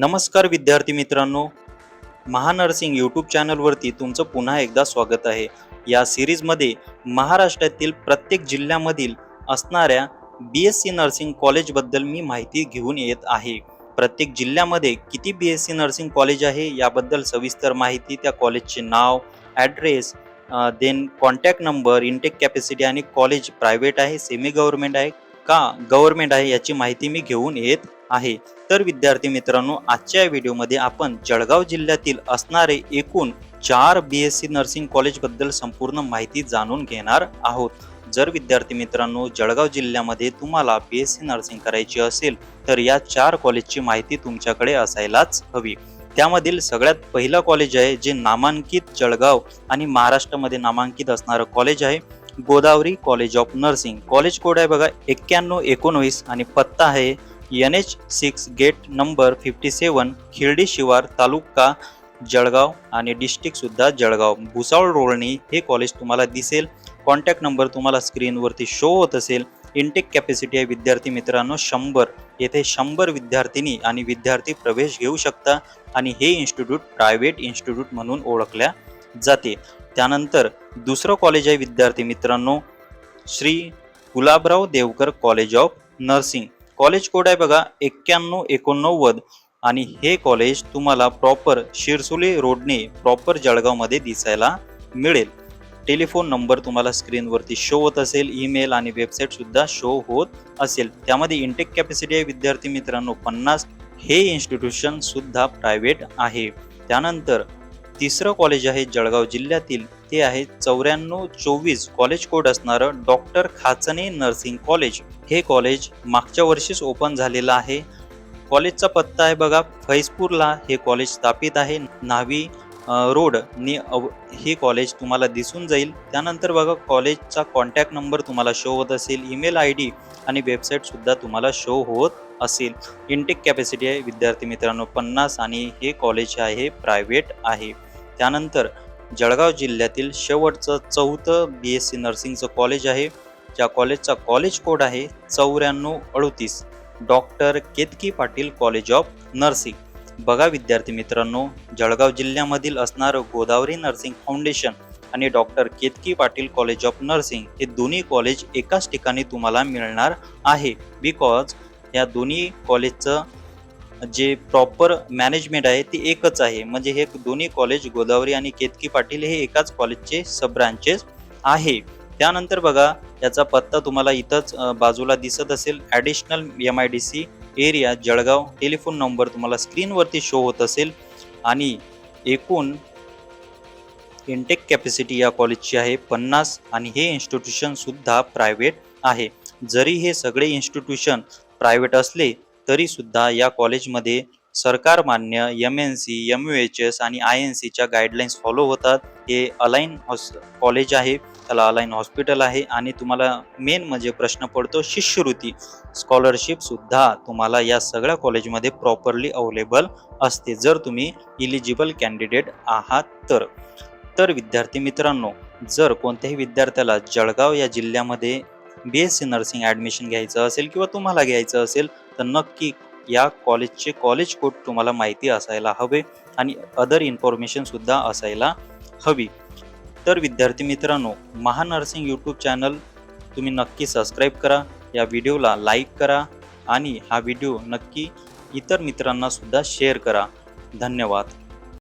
नमस्कार विद्यार्थी मित्रांनो. महानर्सिंग यूट्यूब चॅनलवरती तुमचं पुन्हा एकदा स्वागत आहे. या सिरीजमध्ये महाराष्ट्रातील प्रत्येक जिल्ह्यामधील असणाऱ्या बी एस सी नर्सिंग कॉलेजबद्दल मी माहिती घेऊन येत आहे. प्रत्येक जिल्ह्यामध्ये किती B S C nursing college आहे याबद्दल सविस्तर माहिती त्या कॉलेजचे नाव address then contact number intake capacity आणि कॉलेज प्रायव्हेट आहे सेमी गव्हर्मेंट आहे का गव्हर्मेंट आहे याची माहिती मी घेऊन येत आहे. तर विद्यार्थी मित्रांनो आजच्या व्हिडिओमध्ये आपण जळगाव जिल्ह्यातील असणारे एकूण चार बी एस सी नर्सिंग कॉलेजबद्दल संपूर्ण माहिती जाणून घेणार आहोत. जर विद्यार्थी मित्रांनो जळगाव जिल्ह्यामध्ये तुम्हाला बी एस सी नर्सिंग करायची असेल तर या चार कॉलेजची माहिती तुमच्याकडे असायलाच हवी. त्यामधील सगळ्यात पहिलं कॉलेज आहे जे नामांकित जळगाव आणि महाराष्ट्रामध्ये नामांकित असणारं कॉलेज आहे Godavari college of nursing college code आहे बघा एक्क्याण्णव एकोणवीस आणि पत्ता आहे N H six gate number fifty seven Khirdi शिवार तालुका जळगाव आणि डिस्ट्रिक्टसुद्धा जळगाव. भुसावळ रोळणी हे कॉलेज तुम्हाला दिसेल. कॉन्टॅक्ट नंबर तुम्हाला स्क्रीनवरती शो होत असेल. इंटेक कॅपॅसिटी आहे विद्यार्थी मित्रांनो शंभर. येथे शंभर विद्यार्थिनी आणि विद्यार्थी प्रवेश घेऊ शकता आणि हे इन्स्टिट्यूट प्रायव्हेट इन्स्टिट्यूट म्हणून ओळखल्या जाते. त्यानंतर दुसरं कॉलेज आहे विद्यार्थी मित्रांनो Shri Gulabrao Devkar college of nursing college code आहे बघा एक्क्याण्णव एकोणनव्वद. आणि हे कॉलेज तुम्हाला प्रॉपर शिरसुले रोडने प्रॉपर जळगावमध्ये दिसायला मिळेल. टेलिफोन नंबर तुम्हाला स्क्रीनवरती शो होत असेल ईमेल आणि वेबसाईट सुद्धा शो होत असेल. त्यामध्ये इंटेक कॅपॅसिटी आहे विद्यार्थी मित्रांनो पन्नास. हे इन्स्टिट्यूशन सुद्धा प्रायव्हेट आहे. त्यानंतर तिसरं कॉलेज आहे जळगाव जिल्ह्यातील. ते आहे चौऱ्याण्णव चोवीस कॉलेज कोड असणारं डॉक्टर खाचणे नर्सिंग कॉलेज हे कॉलेज मागच्या वर्षीच ओपन झालेलं आहे. कॉलेजचा पत्ता आहे बघा फैजपूरला हे कॉलेज स्थापित आहे. न्हावी रोड ने अव- हे कॉलेज तुम्हाला दिसून जाईल. त्यानंतर बघा कॉलेजचा कॉन्टॅक्ट नंबर तुम्हाला शो होत असेल. ईमेल आय डी आणि वेबसाईटसुद्धा तुम्हाला शो होत असेल. इंटेक कॅपॅसिटी आहे विद्यार्थी मित्रांनो पन्नास आणि हे कॉलेज आहे प्रायव्हेट आहे. त्यानंतर जळगाव जिल्ह्यातील शेवटचं चौथं बी एस सी नर्सिंगचं कॉलेज आहे. ज्या कॉलेजचा कॉलेज कोड आहे चौऱ्याण्णव अडतीस. Doctor Ketaki Patil college of nursing. बघा विद्यार्थी मित्रांनो जळगाव जिल्ह्यामधील असणारं गोदावरी नर्सिंग फाउंडेशन आणि doctor Ketaki Patil college of nursing हे दोन्ही कॉलेज एकाच ठिकाणी तुम्हाला मिळणार आहे. बिकॉज या दोन्ही कॉलेजचं जे प्रॉपर मॅनेजमेंट आहे ते एकच आहे. म्हणजे हे दोन्ही कॉलेज गोदावरी आणि केतकी पाटील हे एकाच कॉलेजचे सब ब्रांचेस आहे. त्यानंतर बघा याचा पत्ता तुम्हाला इथंच बाजूला दिसत असेल. Additional M I D C area Jalgaon telephone number तुम्हाला स्क्रीनवरती शो होत असेल. आणि एकूण इंटेक कॅपॅसिटी या कॉलेजची आहे पन्नास आणि हे इन्स्टिट्यूशनसुद्धा प्रायव्हेट आहे. जरी हे सगळे इन्स्टिट्यूशन प्रायव्हेट असले तरीसुद्धा या कॉलेजमध्ये सरकार मान्य M N C M U H S आणि आय एन सीच्या गाईडलाईन्स फॉलो होतात. हे अलाईन हॉस कॉलेज आहे. त्याला अलाईन हॉस्पिटल आहे. आणि तुम्हाला मेन म्हणजे प्रश्न पडतो शिष्यवृत्ती. स्कॉलरशिपसुद्धा तुम्हाला या सगळ्या कॉलेजमध्ये प्रॉपरली अवेलेबल असते. जर तुम्ही इलिजिबल कॅन्डिडेट आहात तर. तर विद्यार्थी मित्रांनो जर कोणत्याही विद्यार्थ्याला जळगाव या जिल्ह्यामध्ये B S C nursing admission घ्यायचं असेल किंवा तुम्हाला घ्यायचं असेल तर नक्की या कॉलेजचे कॉलेज कोड तुम्हाला माहिती असायला हवे आणि अदर इन्फॉर्मेशनसुद्धा असायला हवी. तर विद्यार्थी मित्रांनो महानर्सिंग यूट्यूब चॅनल तुम्ही नक्की सबस्क्राईब करा या व्हिडिओला लाईक करा आणि हा व्हिडिओ नक्की इतर मित्रांनासुद्धा शेअर करा. धन्यवाद.